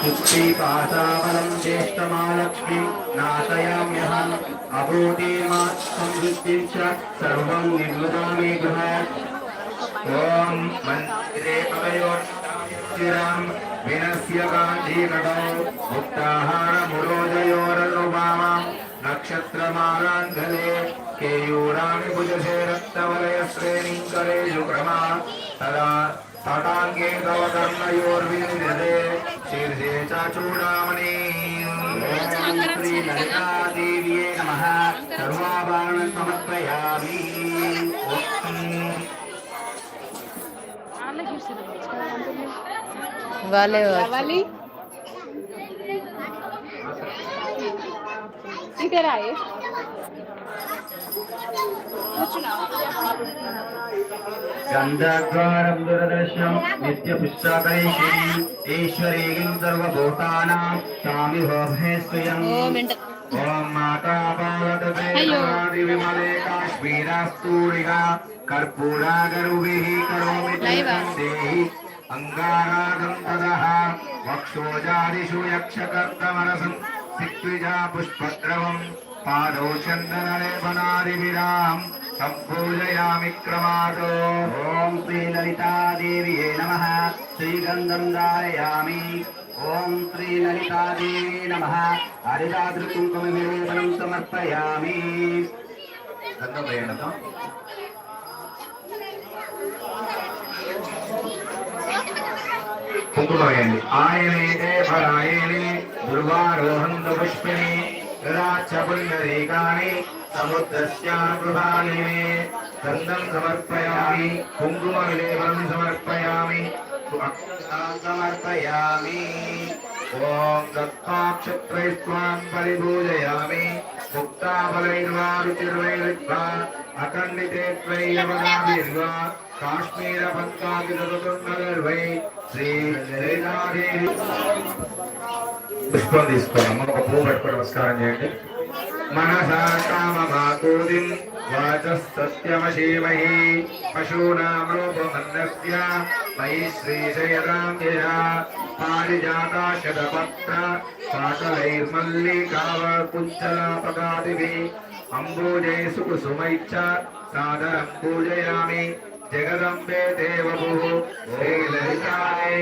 सुप्रीपासाबलं ज्येष्ठमालक्ष्मीं नाशयाम्यहम् अभूतिमा संवृत्तिं च सर्वं निर्वदामि गृहात् ॐ मन्दिरे पवयोर्शिरां विनस्य गान्धीकटौ मुक्ताहारमुरोजयोरनुभामां नक्षत्रमालाङ्गले केयूराणि भुजसे रक्तवलयश्रेणीङ्करेषु क्रमा तदा तटाङ्गे तव शीर्षे च चूडामणि श्रीललितादेव्ये नमः सर्वाभरणं समर्पयामि వాళ్ళే రావాలి ఇక రాయే गन्धद्वारं दुरदर्शनं नित्यपुष्टाकरेश्वरी ईश्वरीं सर्वभूतानां स्वामि होभे स्वयम् ॐ माता पार्वतदेवादिविमले काश्मीरास्तूरिका कर्पूरागरुभिः करोमि देहि अङ्गारागन्तदः वक्षोजादिषु यक्षकर्तमनसं दिग्विजा पुष्पद्रवं। पादौ चन्दनलेपनादिविराम् सम्पूजयामि क्रमादो ॐ श्रीललितादेव्ये नमः श्रीगन्धं धारयामि ॐ श्रीललितादेवी नमः हरिदादृकुङ्कुमविलेपनं समर्पयामि गन्धं వేయండి కుంకుమ వేయండి ఆయనే పరాయణి దుర్వారోహంత పుష్పిణి గదాచ పుండరీకాని సముద్రస్యాగృహాని గంధం సమర్పయామి కుంకుమ విలేపనం సమర్పయామి. సమర్పయామి ఓం దత్తాక్షత్రైస్వాం పరిపూజయామి. ముక్తాఫలైర్వా రుచిర్వైర్వా కాశ్మీర పంచాకిరవై శ్రీ పుష్పం తీసుకున్నాము. ఒక పువ్వు పట్టుకొని నమస్కారం చేయండి. మనసా కామమాకూదిం వాచ సత్యమశీమహి పశూనాం రూపమన్నస్య మయి శ్రీశయరాం యయా పారిజాతా శతపత్ర పాటలైర్మల్లికావ కుంచలాపకాదిభి అంబూజై సుకుసుమైచ్చ సాదరం పూజయామి జగదంబే దేవభూ శ్రీలలితాయ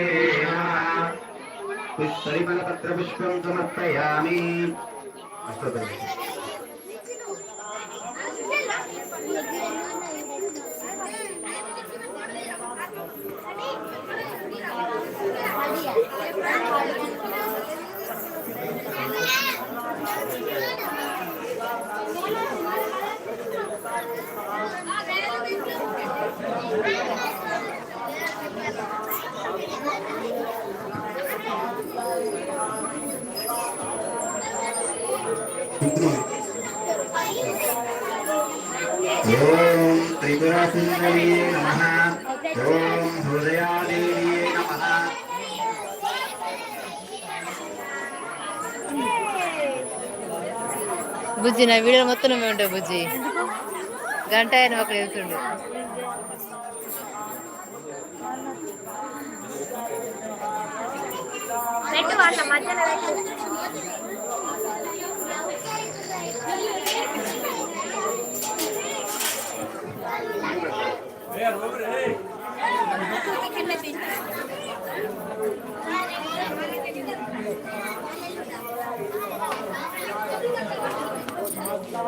నమః ఓం త్రిపురసుందరియే నమః ఓం హృదయాదేవియే నమః బుజ్జి నా వీడియో మొత్తం నువ్వే ఉంటావు బుజ్జి. గంట ఆయన అక్కడ వెళ్తుండు పెట్టు వాళ్ళ మధ్యలో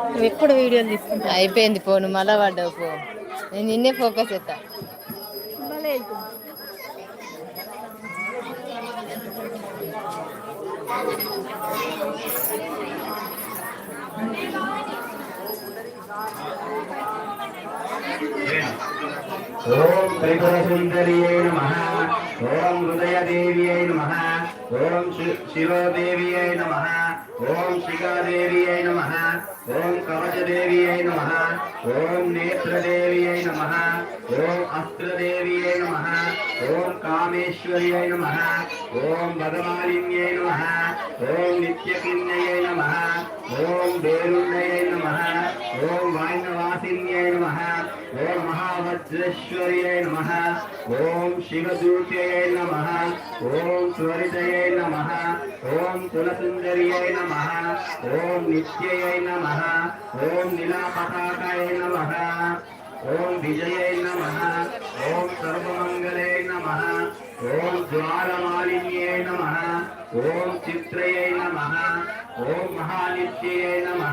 నువ్వు ఎప్పుడు వీడియోలు తీసుకుంటా అయిపోయింది పో నువ్వు మళ్ళా పడ్డావు పో. నేను నిన్నే ఫోకస్ ఎత్తా ఓం త్రిపురసుందరియే నమ. ఓం హృదయదేవ్యై నమ. ఓం శి- శిరోదేవ్యై నమ. ఓం శిఖాదేవ్యై నమ. ఓం కవచదేవి కవచదేవ్యై నమః ఓం నేత్రదేవి నేత్రదేవ్యై నమః ఓం అస్త్రదేవి అస్త్రదేవ్యై నమః ఓం కామేశ్వరి కామేశ్వర్యై నమః ఓం భగమాలిన్యై నమః ఓం నిత్యకిన్యై నమః ఓం బేరుణ్యై నమః ఓం వాయినవాసిన్యై నమః ఓం మహావత్ వజ్రేశ్వర్యై నమ ఓం శివదూత్యై నమ ఓం స్వరితయై నమ ఓం కులసుందర్యై నమ ఓం నిత్యై నమ ఓం నీలాపతాకాయ నమ. ఓం విజయై నమ. ఓం సర్వమంగళే నమ. ఓం ద్వారమాలిన్యే నమ. ఓం చిత్రయై నమ. ఓం మహానిత్యే నమ.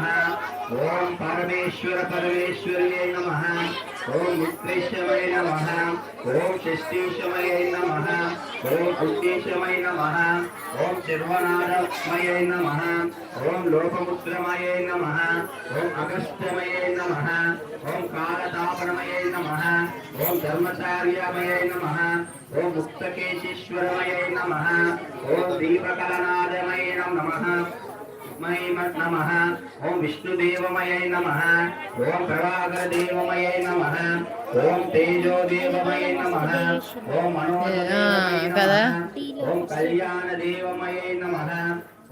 ఓం పరమేశ్వర పరమేశ్వర్యే నమ. ఓం ఉత్కృష్టమై నమ. ఓం షష్ఠీశమయై నమ. ఓం ఉత్తేశమై నమ ఓం శర్వనాథమయై నమ ఓం లోకముద్రమయై నమ ఓం అగస్త్యమయై నమ ఓం కాలతాపనమయై నమ ఓం ధర్మచార్యమయై నమ ఓం ముక్తకేశీశ్వరమయై నమ ఓం దీపకలనాదమయై నమ నమ ఓం విష్ణుదేవమయై నమ ఓం ప్రభాకరదేవమయై నమ ఓం తేజోదేవమయై నమ ఓం మనోజదేవమయై కదా?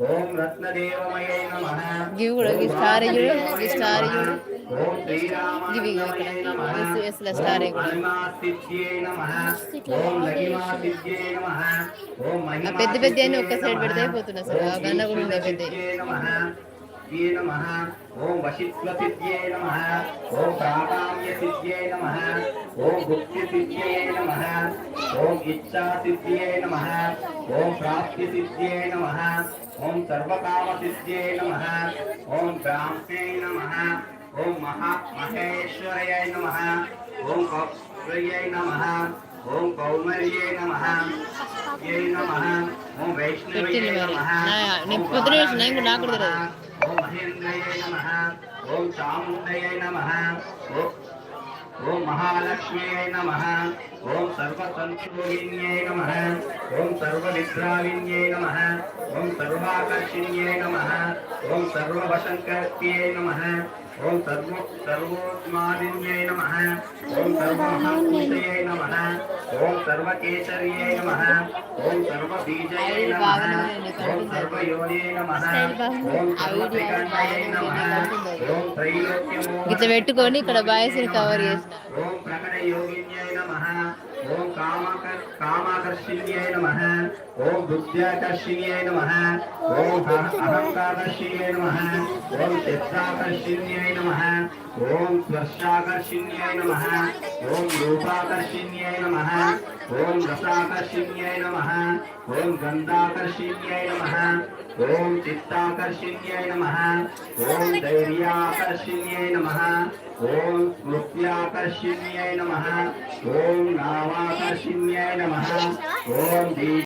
ఓం రత్నదేవమయై నమః. గివి కూడా ఈ స్టార్ చూడు ఈ స్టార్ చూడు. ఓం శ్రీరామానందమయై నమః. ఎస్ ఎస్ ల స్టార్ ఓం హనుమాసిద్ధ్యై నమః. ఓం లహిమాసిద్ధ్యై నమః. ఓం ఆ పెద్ద పెద్ద అని ఒక్క సైడ్ పెడితే అయిపోతుంది అసలు ఆ గన్న కూడా ఉన్నాయి పెద్ద सिद्ध्यै नमः ॐ वशित्वसिद्ध्यै नमः ॐ प्राणाम्यसिद्ध्यै नमः ॐ भुक्तिसिद्ध्यै नमः ॐ इच्छासिद्ध्यै नमः ॐ प्राप्तिसिद्ध्यै नमः ॐ सर्वकामसिद्ध्यै नमः ॐ ब्राह्म्यै नमः ॐ महा महेश्वर्यै नमः ॐ कौश्वर्यै नमः ॐ कौमर्यै नमः यै नमः ॐ वैष्णव्यै नमः నా- నీకు పొద్దున వేసిన నేను కూడా నాకు కూడా తెలియదు ఓం మహేంద్రయే నమః ఓం చాముండయే నమః ఓ- ఓం మహాలక్ష్మ్యై నమః ఓం సర్వసంతోగిన్యై నమః ఓం సర్వ సర్వోత్మాదిన్యై నమః. ఓం సర్వమహాపురుషయై నమః. ఓం సర్వకేసర్యై నమః. ఓం సర్వబీజయై నమః. ఓం సర్వయోనే నమః. ఓం సర్వత్రికండయై నమః. ఓం త్రైలోక్యమో ఇట్లా పెట్టుకొని ఇక్కడ బాయ్స్ని కవర్ చేసిన ఓం ప్రకట యోగిన్యై నమః. ఓం కామాకర్ కామాకర్షిణ్యై నమః. ఓం బుద్ధ్యాకర్షిణ్యై నమః. ఓం అహ- అహంకాకర్షిణ్యై నమః. ఓం చిత్తాకర్షిణ్యై నమః. ఓం స్పర్శాకర్షిణ్యై నమః. ఓం రూపాకర్షిణ్యై నమః. ఓం రసాకర్షిణ్యై నమ. ఓం గంధాకర్షిణ్యై నమ. ఓం చిత్తాకర్షిణ్యై నమ. ఓం ధైర్యాకర్షిణ్యై నమ. ఓం స్మృత్యాకర్షిణ్యై నమ. ఓం నామాకర్షిణ్యై నమ. ఓం